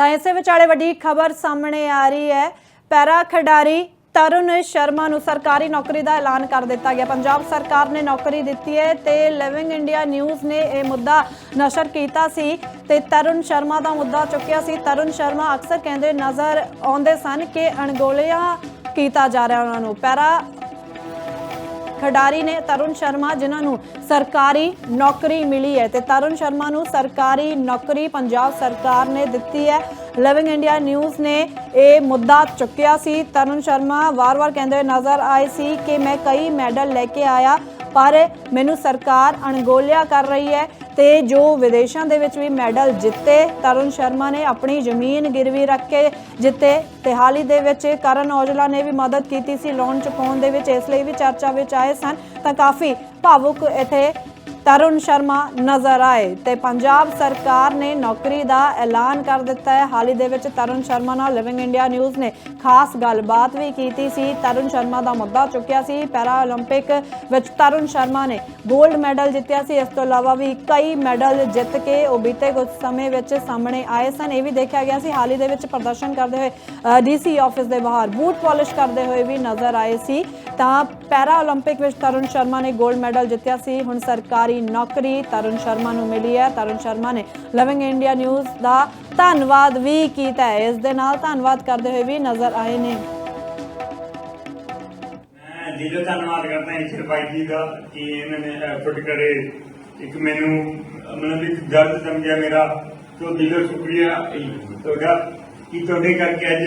ਤਾਂ ਇਸੇ ਵਿਚਾਲੇ ਵੱਡੀ ਖਬਰ ਸਾਹਮਣੇ ਆ ਰਹੀ ਹੈ। ਪੈਰਾ ਖਿਡਾਰੀ ਤਰੁਣ ਸ਼ਰਮਾ ਨੂੰ ਸਰਕਾਰੀ ਨੌਕਰੀ ਦਾ ਐਲਾਨ ਕਰ ਦਿੱਤਾ ਗਿਆ। ਪੰਜਾਬ ਸਰਕਾਰ ਨੇ ਨੌਕਰੀ ਦਿੱਤੀ ਹੈ ਤੇ ਲਿਵਿੰਗ ਇੰਡੀਆ ਨਿਊਜ਼ ਨੇ ਇਹ ਮੁੱਦਾ ਨਸ਼ਰ ਕੀਤਾ ਸੀ ਤੇ ਤਰੁਣ ਸ਼ਰਮਾ ਦਾ ਮੁੱਦਾ ਚੁੱਕਿਆ ਸੀ। ਤਰੁਣ ਸ਼ਰਮਾ ਅਕਸਰ ਕਹਿੰਦੇ ਨਜ਼ਰ ਆਉਂਦੇ ਸਨ ਕਿ ਅਣਗੋਲਿਆ ਕੀਤਾ ਜਾ ਰਿਹਾ ਉਹਨਾਂ ਨੂੰ। ਪੈਰਾ ਖਿਡਾਰੀ ਨੇ ਤਰੁਣ ਸ਼ਰਮਾ, ਜਿਨ੍ਹਾਂ ਨੂੰ ਸਰਕਾਰੀ ਨੌਕਰੀ ਮਿਲੀ ਹੈ। ਤੇ ਤਰੁਣ ਸ਼ਰਮਾ ਨੂੰ ਸਰਕਾਰੀ ਨੌਕਰੀ ਪੰਜਾਬ ਸਰਕਾਰ ਨੇ ਦਿੱਤੀ ਹੈ। ਲਿਵਿੰਗ ਇੰਡੀਆ ਨਿਊਜ਼ ਨੇ ਇਹ ਮੁੱਦਾ ਚੁੱਕਿਆ ਸੀ। ਤਰੁਣ ਸ਼ਰਮਾ ਵਾਰ-ਵਾਰ ਕਹਿੰਦੇ ਹੋਏ ਨਜ਼ਰ ਆਏ ਸੀ ਕਿ ਮੈਂ ਕਈ ਮੈਡਲ ਲੈ ਕੇ ਆਇਆ, ਪਰ ਮੈਨੂੰ ਸਰਕਾਰ ਅਣਗੋਲਿਆ ਕਰ ਰਹੀ ਹੈ। ਤੇ ਜੋ ਵਿਦੇਸ਼ਾਂ ਦੇ ਵਿੱਚ ਵੀ ਮੈਡਲ ਜਿੱਤੇ, ਤਰੁਣ ਸ਼ਰਮਾ ਨੇ ਆਪਣੀ ਜ਼ਮੀਨ ਗਿਰਵੀ ਰੱਖ ਕੇ ਜਿੱਤੇ। ਤੇ ਹਾਲ ਹੀ ਦੇ ਵਿੱਚ ਕਰਨ ਔਜਲਾ ਨੇ ਵੀ ਮਦਦ ਕੀਤੀ ਸੀ ਲੋਨ ਚੁਕਾਉਣ ਦੇ ਵਿੱਚ, ਇਸ ਲਈ ਵੀ ਚਰਚਾ ਵਿੱਚ ਆਏ ਸਨ। ਤਾਂ ਕਾਫੀ ਭਾਵੁਕ ਇੱਥੇ ਤਰੁਣ ਸ਼ਰਮਾ ਨਜ਼ਰ ਆਏ ਤੇ ਪੰਜਾਬ ਸਰਕਾਰ ਨੇ ਨੌਕਰੀ ਦਾ ਐਲਾਨ ਕਰ ਦਿੱਤਾ ਹੈ। ਹਾਲ ਹੀ ਦੇ ਵਿੱਚ ਤਰੁਣ ਸ਼ਰਮਾ ਨਾਲ ਲਿਵਿੰਗ ਇੰਡੀਆ ਨਿਊਜ਼ ਨੇ ਖਾਸ ਗੱਲਬਾਤ ਵੀ ਕੀਤੀ ਸੀ। ਤਰੁਣ ਸ਼ਰਮਾ ਦਾ ਮੁੱਦਾ ਚੁੱਕਿਆ ਸੀ। ਪੈਰਾ 올림픽 ਵਿੱਚ ਤਰੁਣ ਸ਼ਰਮਾ ਨੇ 골ਡ ਮੈਡਲ ਜਿੱਤਿਆ ਸੀ। ਇਸ ਤੋਂ ਇਲਾਵਾ ਵੀ ਕਈ ਮੈਡਲ ਜਿੱਤ ਕੇ ਉਹ ਬੀਤੇ ਕੁਝ ਸਮੇਂ ਵਿੱਚ ਸਾਹਮਣੇ ਆਏ ਸਨ। ਇਹ ਵੀ ਦੇਖਿਆ ਗਿਆ ਸੀ। ਹਾਲ ਹੀ ਦੇ ਵਿੱਚ ਪ੍ਰਦਰਸ਼ਨ ਕਰਦੇ ਹੋਏ ਡੀਸੀ ਆਫਿਸ ਦੇ ਬਾਹਰ ਬੂਟ ਪਾਲਿਸ਼ ਕਰਦੇ ਹੋਏ ਵੀ ਨਜ਼ਰ ਆਏ ਸੀ। ਤਾਂ ਪੈਰਾ 올림픽 ਵਿੱਚ ਤਰੁਣ ਸ਼ਰਮਾ ਨੇ 골ਡ ਮੈਡਲ ਜਿੱਤਿਆ ਸੀ। ਹੁਣ ਸਰਕਾਰੀ ਨੌਕਰੀ ਤਰੁਣ ਸ਼ਰਮਾ ਨੂੰ ਮਿਲੀ ਹੈ। ਤਰੁਣ ਸ਼ਰਮਾ ਨੇ ਲਿਵਿੰਗ ਇੰਡੀਆ ਨਿਊਜ਼ ਦਾ ਧੰਨਵਾਦ ਵੀ ਕੀਤਾ ਹੈ। ਇਸ ਦੇ ਨਾਲ ਧੰਨਵਾਦ ਕਰਦੇ ਹੋਏ ਵੀ ਨਜ਼ਰ ਆਏ ਨੇ। ਮੈਂ ਦਿਲੋਂ ਧੰਨਵਾਦ ਕਰਦਾ ਈਸ਼ਰ ਭਾਈ ਜੀ ਦਾ ਕਿ ਇਹਨਾਂ ਨੇ ਐਫਰਟ ਕਰੇ। ਇੱਕ ਮੈਨੂੰ ਮਤਲਬ ਇੱਕ ਦਰਦ ਸਮਝਿਆ ਮੇਰਾ। ਤੋਂ ਦਿਲੋਂ ਸ਼ੁਕਰੀਆ ਤੁਹਾਡਾ ਕਿ ਤੁਹਾਡੇ ਕਰਕੇ ਅੱਜ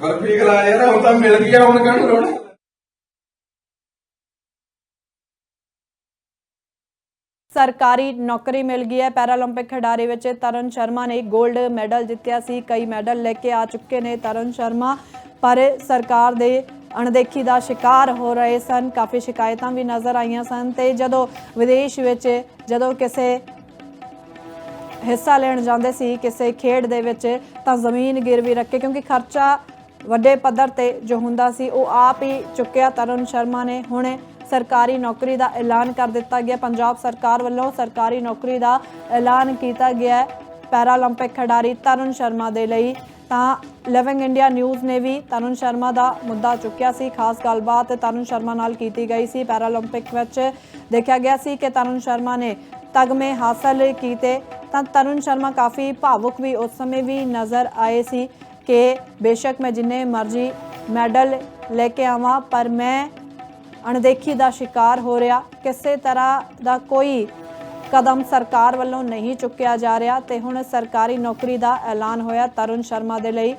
ਬਰਫੀ ਖਲਾ ਯਾਰ ਹੁਣ ਤਾਂ ਮਿਲ ਗਿਆ ਹੁਣ ਕਾਹਨੂੰ ਰੋਣਾ? ਸਰਕਾਰੀ ਨੌਕਰੀ ਮਿਲ ਗਈ ਹੈ। ਪੈਰਾਲੰਪਿਕ ਖਿਡਾਰੀ ਵਿੱਚ ਤਰਨ ਸ਼ਰਮਾ ਨੇ 골ਡ ਮੈਡਲ ਜਿੱਤਿਆ ਸੀ। ਕਈ ਮੈਡਲ ਲੈ ਕੇ ਆ ਚੁੱਕੇ ਨੇ ਤਰਨ ਸ਼ਰਮਾ, ਪਰ ਸਰਕਾਰ ਦੇ ਅਣਦੇਖੀ ਦਾ ਸ਼ਿਕਾਰ ਹੋ ਰਹੇ ਸਨ। ਕਾਫੀ ਸ਼ਿਕਾਇਤਾਂ ਵੀ ਨਜ਼ਰ ਆਈਆਂ ਸਨ ਤੇ ਜਦੋਂ ਵਿਦੇਸ਼ ਵਿੱਚ, ਜਦੋਂ ਕਿਸੇ ਹਿੱਸਾ ਲੈਣ ਜਾਂਦੇ ਸੀ, ਕਿਸੇ ਖੇਡ ਦੇ ਵਿੱਚ, ਤਾਂ ਜ਼ਮੀਨ ਗਿਰਵੀ ਰੱਖੇ, ਕਿਉਂਕਿ ਖਰਚਾ ਵੱਡੇ ਪੱਧਰ ਤੇ ਜੋ ਹੁੰਦਾ ਸੀ, ਉਹ ਆਪ ਹੀ ਚੁੱਕਿਆ। ਤਰਨ ਸ਼ਰਮਾ ਨੇ ਹੁਣੇ ਸਰਕਾਰੀ ਨੌਕਰੀ ਦਾ ਐਲਾਨ ਕਰ ਦਿੱਤਾ ਗਿਆ। ਪੰਜਾਬ ਸਰਕਾਰ ਵੱਲੋਂ ਸਰਕਾਰੀ ਨੌਕਰੀ ਦਾ ਐਲਾਨ ਕੀਤਾ ਗਿਆ ਹੈ। ਪੈਰਾਲੰਪਿਕ ਖਿਡਾਰੀ ਤਰੁਣ ਸ਼ਰਮਾ ਦੇ ਲਈ। ਤਾਂ ਲਿਵਿੰਗ ਇੰਡੀਆ ਨਿਊਜ਼ ਨੇ ਵੀ ਤਰੁਣ ਸ਼ਰਮਾ ਦਾ ਮੁੱਦਾ ਚੁੱਕਿਆ ਸੀ। ਖਾਸ ਗੱਲਬਾਤ ਤਰੁਣ ਸ਼ਰਮਾ ਨਾਲ ਕੀਤੀ ਗਈ ਸੀ। ਪੈਰਾਲੰਪਿਕ ਵਿੱਚ ਦੇਖਿਆ ਗਿਆ ਸੀ ਕਿ ਤਰੁਣ ਸ਼ਰਮਾ ਨੇ ਤਗਮੇ ਹਾਸਲ ਕੀਤੇ। ਤਾਂ ਤਰੁਣ ਸ਼ਰਮਾ ਕਾਫੀ ਭਾਵੁਕ ਵੀ ਉਸ ਸਮੇਂ ਵੀ ਨਜ਼ਰ ਆਏ ਸੀ ਕਿ ਬੇਸ਼ੱਕ ਮੈਂ ਜਿੰਨੇ ਮਰਜ਼ੀ ਮੈਡਲ ਲੈ ਕੇ ਆਵਾਂ, ਪਰ ਮੈਂ ਅਣਦੇਖੀ ਦਾ ਸ਼ਿਕਾਰ ਹੋ ਰਿਹਾ ਕਿਸੇ ਤਰ੍ਹਾਂ ਦਾ ਕੋਈ ਕਦਮ ਸਰਕਾਰ ਵੱਲੋਂ ਨਹੀਂ ਚੁੱਕਿਆ ਜਾ ਰਿਹਾ ਤੇ ਹੁਣ ਸਰਕਾਰੀ ਨੌਕਰੀ ਦਾ ਐਲਾਨ ਹੋਇਆ ਤਰੁਣ ਸ਼ਰਮਾ ਦੇ ਲਈ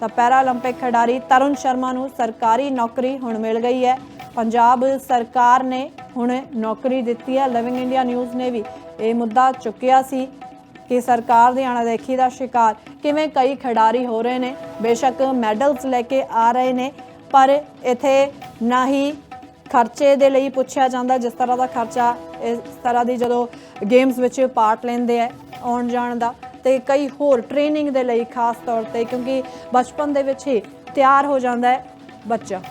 ਤਾਂ ਪੈਰਾ 올림픽 ਖਿਡਾਰੀ ਤਰੁਣ ਸ਼ਰਮਾ ਨੂੰ ਸਰਕਾਰੀ ਨੌਕਰੀ ਹੁਣ ਮਿਲ ਗਈ ਹੈ ਪੰਜਾਬ ਸਰਕਾਰ ਨੇ ਹੁਣ ਨੌਕਰੀ ਦਿੱਤੀ ਹੈ ਲਿਵਿੰਗ ਇੰਡੀਆ ਨਿਊਜ਼ ਨੇ ਵੀ ਇਹ ਮੁੱਦਾ ਚੁੱਕਿਆ ਸੀ ਕਿ ਸਰਕਾਰ ਦੀ ਅਣਦੇਖੀ ਦਾ ਸ਼ਿਕਾਰ ਕਿਵੇਂ ਕਈ ਖਿਡਾਰੀ ਹੋ ਰਹੇ ਨੇ ਬੇਸ਼ੱਕ ਮੈਡਲਸ ਲੈ ਕੇ ਆ ਰਹੇ ਨੇ ਪਰ ਇਥੇ ਨਾ ਹੀ ਖਰਚੇ ਦੇ ਲਈ ਪੁੱਛਿਆ ਜਾਂਦਾ, ਜਿਸ ਤਰ੍ਹਾਂ ਦਾ ਖਰਚਾ, ਇਸ ਤਰ੍ਹਾਂ ਦੀ ਜਦੋਂ ਗੇਮਸ ਵਿੱਚ ਪਾਰਟ ਲੈਂਦੇ ਆ ਆਉਣ ਜਾਣ ਦਾ, ਤੇ ਕਈ ਹੋਰ ਟ੍ਰੇਨਿੰਗ ਦੇ ਲਈ ਖਾਸ ਤੌਰ ਤੇ, ਕਿਉਂਕਿ ਬਚਪਨ ਦੇ ਵਿੱਚ ਹੀ ਤਿਆਰ ਹੋ ਜਾਂਦਾ ਹੈ ਬੱਚਾ।